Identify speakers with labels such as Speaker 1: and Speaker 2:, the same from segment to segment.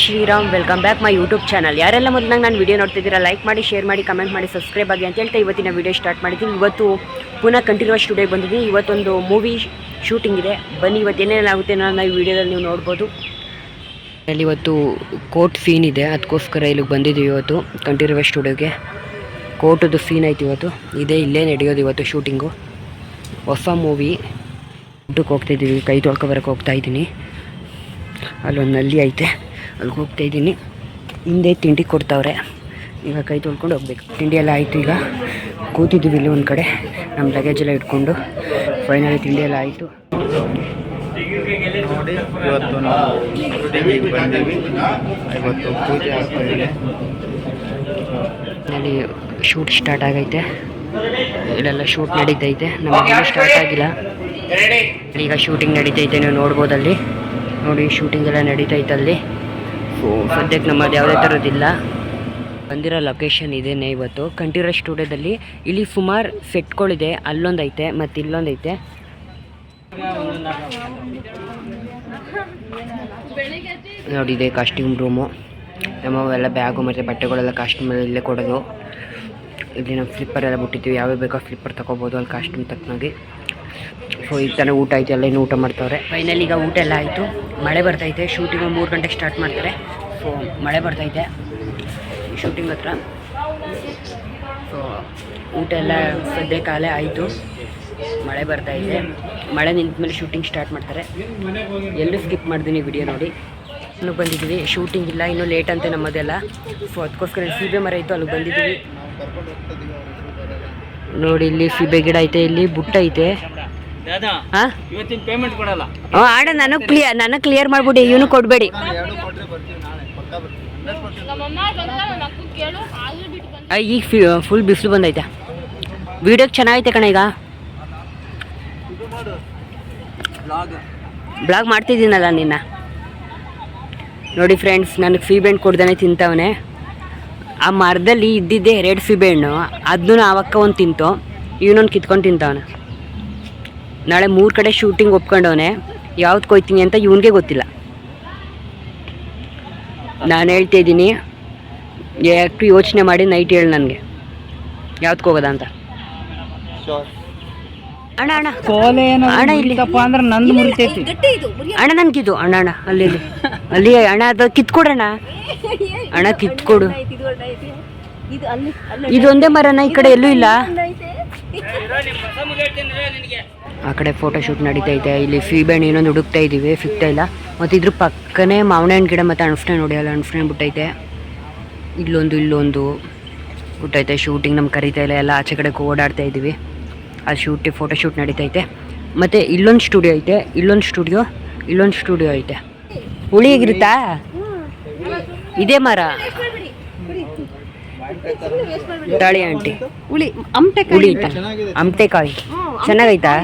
Speaker 1: Shriram welcome back my YouTube channel ಯಾರೆಲ್ಲ ಮೊದಲಾಗ ನಾನು ವಿಡಿಯೋ ನೋಡ್ತಿದ್ದೀರಾ ಲೈಕ್ ಮಾಡಿ ಶೇರ್ ಮಾಡಿ ಕಮೆಂಟ್ ಮಾಡಿ ಸಬ್ಸ್ಕ್ರೈಬ್ ಆಗಿ ಅಂತ ಹೇಳ್ತಾ ಇವತ್ತಿನ ವಿಡಿಯೋ ಸ್ಟಾರ್ಟ್ ಮಾಡಿದ್ದೀನಿ. ಇವತ್ತು ಪುನಃ ಕಂಟಿನ್ಯೂಸ್ ಸ್ಟುಡಿಯೋಗೆ ಬಂದಿದ್ದೀನಿ. ಇವತ್ತೊಂದು ಮೂವಿ ಶೂಟಿಂಗ್ ಇದೆ. ಬನ್ನಿ, ಇವತ್ತು ಏನೇನಾಗುತ್ತೆ ನಾನು ಈ ವಿಡಿಯೋದಲ್ಲಿ ನೀವು ನೋಡ್ಬೋದು. ಅಲ್ಲಿ ಇವತ್ತು ಕೋರ್ಟ್ ಫೀನ್ ಇದೆ. ಅದಕ್ಕೋಸ್ಕರ ಇಲ್ಲಿಗೆ ಬಂದಿದ್ದೀವಿ ಇವತ್ತು ಕಂಟಿನ್ಯೂಸ್ ಸ್ಟುಡಿಯೋಗೆ ಕೋರ್ಟದು ಸೀನ್ ಐತೆ ಇವತ್ತು. ಇದೇ, ಇಲ್ಲೇ ನಡೆಯೋದು ಇವತ್ತು ಶೂಟಿಂಗು ಹೊಸ ಮೂವಿ ಊಟಕ್ಕೆ ಹೋಗ್ತಾಯಿದ್ದೀವಿ ಕೈ ತೊಳ್ಕೊಬರಕ್ಕೆ ಹೋಗ್ತಾ ಇದ್ದೀನಿ. ಅಲ್ಲೊಂದು ನಲ್ಲಿ ಐತೆ. ಅಲ್ಲಿಗೆ ಹೋಗ್ತಾ ಇದ್ದೀನಿ. ಹಿಂದೆ ತಿಂಡಿ ಕೊಡ್ತಾವ್ರೆ. ಈಗ ಕೈ ತೊಳ್ಕೊಂಡು ಹೋಗ್ಬೇಕು. ತಿಂಡಿ ಎಲ್ಲ ಆಯಿತು ಈಗ. ಕೂತಿದ್ದೀವಿ ಇಲ್ಲಿ ಒಂದು ಕಡೆ. ನಮ್ಮ ಲಗೇಜ್ ಎಲ್ಲ ಇಟ್ಕೊಂಡು ಫೈನಲಿ ತಿಂಡಿ ಎಲ್ಲ ಆಯಿತು.
Speaker 2: ನೋಡಿ ಇವತ್ತು ನಾವು ಬಂದೀವಿ. ಇವತ್ತು ಪೂಜೆ ಆಗ್ತಾಯಿದೆ
Speaker 1: ಅಲ್ಲಿ ಶೂಟ್ ಸ್ಟಾರ್ಟ್ ಆಗೈತೆ. ಇಲ್ಲೆಲ್ಲ ಶೂಟ್ ನಡೀತೈತೆ. ನಮಗೆ ಸ್ಟಾರ್ಟ್ ಆಗಿಲ್ಲ. ಈಗ ಶೂಟಿಂಗ್ ನಡೀತೈತೆ ನೀವು ನೋಡ್ಬೋದಲ್ಲಿ ನೋಡಿ ಶೂಟಿಂಗ್ ಎಲ್ಲ ನಡೀತೈತೆ ಅಲ್ಲಿ. ಸೊ ಸದ್ಯಕ್ಕೆ ನಮ್ಮದು ಯಾವುದೇ ಥರದ್ದಿಲ್ಲ ಬಂದಿರೋ ಲೊಕೇಶನ್ ಇದೇನೆ ಇವತ್ತು. ಕಂಠೀರ ಸ್ಟುಡಿಯೋದಲ್ಲಿ ಇಲ್ಲಿ ಸುಮಾರು ಸೆಟ್ಗಳಿದೆ. ಅಲ್ಲೊಂದೈತೆ ಮತ್ತು ಇಲ್ಲೊಂದೈತೆ. ನೋಡಿ ಇದೆ ಕಾಸ್ಟ್ಯೂಮ್ ರೂಮು ನಮ್ಮವೆಲ್ಲ ಬ್ಯಾಗು ಮತ್ತು ಬಟ್ಟೆಗಳೆಲ್ಲ ಕಾಸ್ಟ್ಯೂಮಲ್ಲಿ ಇಲ್ಲೇ ಕೊಡೋದು. ಇಲ್ಲಿ ನಾವು ಸ್ಲಿಪ್ಪರ್ ಎಲ್ಲ ಬಿಟ್ಟಿದ್ದೀವಿ. ಯಾವ್ಯಾವ ಬೇಕೋ ಸ್ಲಿಪ್ಪರ್ ತಗೋಬೋದು ಅಲ್ಲಿ ಕಾಸ್ಟ್ಯೂಮ್ ತಕ್ಕನಾಗಿ. ಸೊ, ಈಗ ತಾನೇ ಊಟ ಆಯ್ತು ಎಲ್ಲ ಊಟ ಮಾಡ್ತಾವ್ರೆ. ಫೈನಲ್ ಈಗ ಊಟ ಎಲ್ಲ ಆಯಿತು. ಮಳೆ ಬರ್ತೈತೆ ಶೂಟಿಂಗ್ ಮೂರು ಗಂಟೆಗೆ ಸ್ಟಾರ್ಟ್ ಮಾಡ್ತಾರೆ. ಸೊ ಮಳೆ ಬರ್ತೈತೆ ಶೂಟಿಂಗ್ ಹತ್ರ. ಸೊ ಊಟ ಎಲ್ಲ ಸದ್ಯ ಕಾಲೇ ಆಯಿತು. ಮಳೆ ಬರ್ತಾ ಇದೆ. ಮಳೆ ನಿಂತ ಮೇಲೆ ಶೂಟಿಂಗ್ ಸ್ಟಾರ್ಟ್ ಮಾಡ್ತಾರೆ. ಎಲ್ಲೂ ಸ್ಕಿಪ್ ಮಾಡ್ತೀನಿ ವಿಡಿಯೋ ನೋಡಿ. ಇನ್ನು ಬಂದಿದ್ದೀವಿ ಶೂಟಿಂಗ್ ಇಲ್ಲ, ಇನ್ನೂ ಲೇಟ್ ಅಂತೆ ನಮ್ಮದೆಲ್ಲ. ಸೊ ಅದಕ್ಕೋಸ್ಕರ ಸೀಬೆ ಮರ ಇತ್ತು, ಅಲ್ಲಿಗೆ ಬಂದಿದ್ದೀವಿ ನೋಡಿ, ಇಲ್ಲಿ ಸೀಬೆ ಗಿಡ ಐತೆ, ಇಲ್ಲಿ ಬುಟ್ಟ ಐತೆ.
Speaker 3: ಇವತ್ತಿನ ಪೇಮೆಂಟ್ ಕೊಡಲ್ಲ.
Speaker 1: ಆಡ ನನಗೆ ಕ್ಲಿಯರ್ ನನಗೆ ಕ್ಲಿಯರ್ ಮಾಡ್ಬಿಡಿ ಇವನು ಕೊಡಬೇಡಿ. ಈಗ ಫುಲ್ ಬಿಸಿಲು ಬಂದೈತೆ. ವಿಡಿಯೋಗೆ ಚೆನ್ನಾಗೈತೆ ಕಣ ಈಗ. ಬ್ಲಾಗ್ ಮಾಡ್ತಿದ್ದೀನಲ್ಲ ನಿನ್ನ. ನೋಡಿ ಫ್ರೆಂಡ್ಸ್ ನನಗೆ ಫೀ ಬೆಂಡ್ ಕೊಡ್ದೇ ತಿಂತವನೆ. ಆ ಮರದಲ್ಲಿ ಇದ್ದಿದ್ದೆ ಎರಡು ಫೀ ಹಣ್ಣು ಅದನ್ನು ಆವಕ್ಕ ಒಂದು ತಿಂತು ಇವನೊಂದು ಕಿತ್ಕೊಂಡು ತಿಂತವನೆ. ನಾಳೆ ಮೂರು ಕಡೆ ಶೂಟಿಂಗ್ ಒಪ್ಕೊಂಡವನೆ ಯಾವ್ದು ಕೊಯ್ತೀನಿ ಅಂತ ಇವನಿಗೆ ಗೊತ್ತಿಲ್ಲ. ನಾನು ಹೇಳ್ತಾ ಇದ್ದೀನಿ ಯಾಕೆ ಯೋಚನೆ ಮಾಡಿ ನೈಟ್ ಹೇಳಿ ನನಗೆ. ಯಾವ್ದಕ್ಕೆ ಹೋಗೋದ ಅಂತ. ಅಣ್ಣ ಅಣ್ಣ.
Speaker 3: ಕೋಲೆ
Speaker 1: ಅಣ್ಣ ಇಲ್ಲಿ.
Speaker 3: ಅಂದ್ರೆ ನಂದು ಮುರಿತೈತಿ.
Speaker 1: ಅಣ್ಣ ನನ್ಗಿದು ಅಣ್ಣ ಅಣ್ಣ ಅಲ್ಲಿ ಇಲ್ಲಿ. ಅಲ್ಲಿ ಅಣ್ಣ ಅದು ಕಿತ್ಕೊಡಣ್ಣ. ಅಣ್ಣ ಕಿತ್ಕೊಡು. ಇದೊಂದೇ ಮರನ ಈ ಕಡೆ ಎಲ್ಲೂ ಇಲ್ಲ. ಆ ಕಡೆ ಫೋಟೋ ಶೂಟ್ ಇದೆ. ಇಲ್ಲಿ ಫೀಬೆಣ್ಣೆ ಇನ್ನೊಂದು ಹುಡುಕ್ತಾ ಇದ್ದೀವಿ ಸಿಗ್ತಾ ಇಲ್ಲ. ಮತ್ತು ಇದ್ರ ಪಕ್ಕನೇ ಮಾವಿನ ಹಣ್ಣು ಗಿಡ ಮತ್ತು ಅಣಸ್ನೆ ನೋಡಿ ಅಲ್ಲಿ ಅಣಸ್ನೆ ಬಿಟ್ಟೈತೆ ಇಲ್ಲೊಂದು ಇಲ್ಲೊಂದು. ಬಿಟ್ಟೈತೆ ಶೂಟಿಂಗ್ ನಮ್ಗೆ ಕರಿತಾ ಇಲ್ಲ ಎಲ್ಲ ಆಚೆ ಕಡೆ ಓಡಾಡ್ತಾ ಇದ್ದೀವಿ. ಆ ಶೂಟಿ ಫೋಟೋ ಶೂಟ್ ನಡೀತೈತೆ. ಮತ್ತು ಇಲ್ಲೊಂದು ಸ್ಟುಡಿಯೋ ಐತೆ ಇಲ್ಲೊಂದು ಸ್ಟುಡಿಯೋ ಇಲ್ಲೊಂದು ಸ್ಟುಡಿಯೋ ಐತೆ. ಹುಳಿ ಹೇಗಿರುತ್ತಾ? ಇದೇ ಮರ. ತಾಳಿ ಆಂಟಿ.
Speaker 4: ಹುಳಿ ಅಮಟೆ
Speaker 1: ಹುಳಿ ಅಮಟೆಕಾಯಿ ಚೆನ್ನಾಗೈತಾ?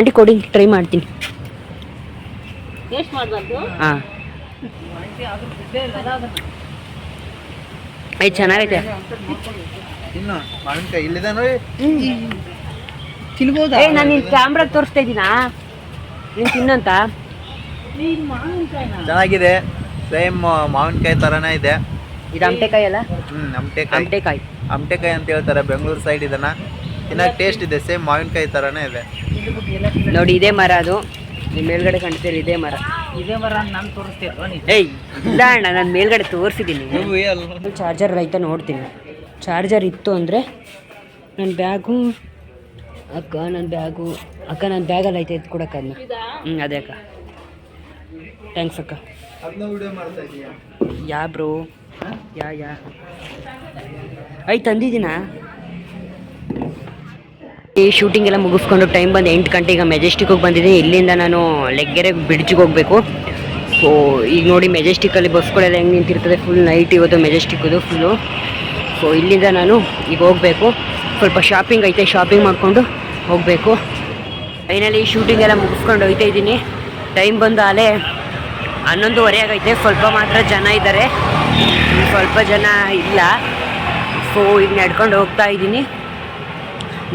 Speaker 1: ಆಂಟಿ ಕೊಡಿ ಟ್ರೈ ಮಾಡ್ತೀನಿ. ಹಾಂ. ಐದು ಚೆನ್ನಾಗೈತೆ.
Speaker 2: ಇನ್ನು
Speaker 1: ಏ ನಾನು ನಿನ್ನ ಕ್ಯಾಮ್ರಾ ತೋರಿಸ್ತಾ ಇದ್ದೀನಾ? ನೀನು ತಿನ್ನಂತ?
Speaker 2: ಚೆನ್ನಾಗಿದೆ. ಸೇಮ್ ಮಾವಿನಕಾಯಿ ಥರನೇ ಇದೆ.
Speaker 1: ಇದು ಅಮಟೆಕಾಯಿ ಅಲ್ಲ?
Speaker 2: ಹ್ಮ್ ಅಮಟೆಕಾಯಿ.
Speaker 1: ಅಮಟೆಕಾಯಿ.
Speaker 2: ಅಮಟೆಕಾಯಿ ಅಂತ ಹೇಳ್ತಾರೆ ಬೆಂಗಳೂರು ಸೈಡ್ ಇದನ್ನ. ತಿನ್ನಕ್ಕೆ ಟೇಸ್ಟ್ ಇದೆ ಸೇಮ್ ಮಾವಿನಕಾಯಿ ಥರನೇ ಇದೆ.
Speaker 1: ನೋಡಿ ಇದೇ ಮರ ಅದು. ನಿಮ್ಮ ಮೇಲ್ಗಡೆ ಕಾಣ್ತೀರಿ ಇದೇ ಮರ.
Speaker 3: ಇದೇ ಮರ ನಾನು ತೋರಿಸ್ತೀನಿ
Speaker 1: ಏಯ್ ಇಲ್ಲ ಅಣ್ಣ ನಾನು ಮೇಲ್ಗಡೆ ತೋರಿಸಿದ್ದೀನಿ. ಚಾರ್ಜರ್ ರೈತ ನೋಡ್ತೀನಿ. ಚಾರ್ಜರ್ ಇತ್ತು ಅಂದರೆ ನನ್ನ ಬ್ಯಾಗು ಅಕ್ಕ ನನ್ನ ಬ್ಯಾಗು ಅಕ್ಕ ನನ್ನ ಬ್ಯಾಗಲ್ಲಿ ಐತೆ ಎತ್ತು ಕೊಡಕ್ಕ ಅದನ್ನ ಹ್ಞೂ ಅದೇ ಅಕ್ಕ. ಥ್ಯಾಂಕ್ಸ್ ಅಕ್ಕ.
Speaker 2: ಅದನ್ನ ವಿಡಿಯೋ ಮಾಡ್ತಾ ಇದೀಯಾ?
Speaker 1: Yeah bro? Yeah yeah. I ತಂದಿದ್ದೀನಾ? ಈ ಶೂಟಿಂಗ್ ಎಲ್ಲ ಮುಗಿಸ್ಕೊಂಡು ಟೈಮ್ ಬಂದು ಎಂಟು ಗಂಟೆ, ಈಗ ಮೆಜೆಸ್ಟಿಕ್ ಹೋಗಿ ಬಂದಿದ್ದೀನಿ ಇಲ್ಲಿಂದ ನಾನು ಲೆಗ್ಗೆರೆ ಬ್ರಿಡ್ಜ್ಗೆ ಹೋಗಬೇಕು. ಸೊ ಈಗ ನೋಡಿ ಮೆಜೆಸ್ಟಿಕ್ಕಲ್ಲಿ ಬಸ್ಗಳೆಲ್ಲ ಹೆಂಗೆ ನಿಂತಿರ್ತದೆ. ಫುಲ್ ನೈಟ್ ಇವತ್ತು ಮೆಜೆಸ್ಟಿಕ್ಕದು ಫುಲ್ಲು ಸೊ ಇಲ್ಲಿಂದ ನಾನು ಈಗ ಹೋಗಬೇಕು. ಸ್ವಲ್ಪ ಶಾಪಿಂಗ್ ಐತೆ ಶಾಪಿಂಗ್ ಮಾಡಿಕೊಂಡು ಹೋಗಬೇಕು. ಫೈನಲಿ ಶೂಟಿಂಗ್ ಎಲ್ಲ ಮುಗಿಸ್ಕೊಂಡು ಹೋಗ್ತಾ ಇದ್ದೀನಿ. ಟೈಮ್ ಬಂದು ಅಲ್ಲೇ ಹನ್ನೊಂದುವರೆ ಆಗೈತೆ. ಸ್ವಲ್ಪ ಮಾತ್ರ ಜನ ಇದ್ದಾರೆ. ಸ್ವಲ್ಪ ಜನ ಇಲ್ಲ. ಸೊ ಈಗ ನಡ್ಕೊಂಡು ಹೋಗ್ತಾ ಇದ್ದೀನಿ.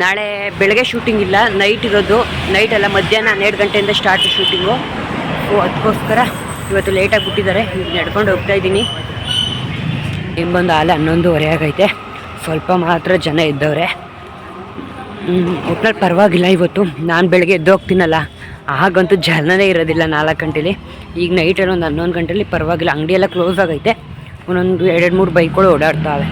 Speaker 1: ನಾಳೆ ಬೆಳಗ್ಗೆ ಶೂಟಿಂಗ್ ಇಲ್ಲ ನೈಟ್ ಇರೋದು ನೈಟ್ ಅಲ್ಲ, ಮಧ್ಯಾಹ್ನ ಹನ್ನೆರಡು ಗಂಟೆಯಿಂದ ಸ್ಟಾರ್ಟ್ ಶೂಟಿಂಗು ಓ ಅದಕ್ಕೋಸ್ಕರ ಇವತ್ತು ಲೇಟಾಗಿ ಬಿಟ್ಟಿದ್ದಾರೆ ನಡ್ಕೊಂಡು ಹೋಗ್ತಾ ಇದ್ದೀನಿ. ಈಗ ಬಂದು ಆಲೆ ಹನ್ನೊಂದುವರೆ ಆಗೈತೆ. ಸ್ವಲ್ಪ ಮಾತ್ರ ಜನ ಇದ್ದವ್ರೆ. ಒಟ್ನಲ್ಲಿ ಪರವಾಗಿಲ್ಲ ಇವತ್ತು. ನಾನು ಬೆಳಗ್ಗೆ ಎದ್ದು ಹೋಗ್ತೀನಲ್ಲ. ಆಗಂತೂ ಜನನೇ ಇರೋದಿಲ್ಲ ನಾಲ್ಕು ಗಂಟೇಲಿ. ಈಗ ನೈಟಲ್ಲಿ ಒಂದು ಹನ್ನೊಂದು ಗಂಟೆಲಿ ಪರವಾಗಿಲ್ಲ. ಅಂಗಡಿ ಎಲ್ಲ ಕ್ಲೋಸ್ ಆಗೈತೆ. ಒಂದೊಂದು ಎರಡೆರಡು ಮೂರು ಬೈಕ್ಗಳು ಓಡಾಡ್ತಾವೆ.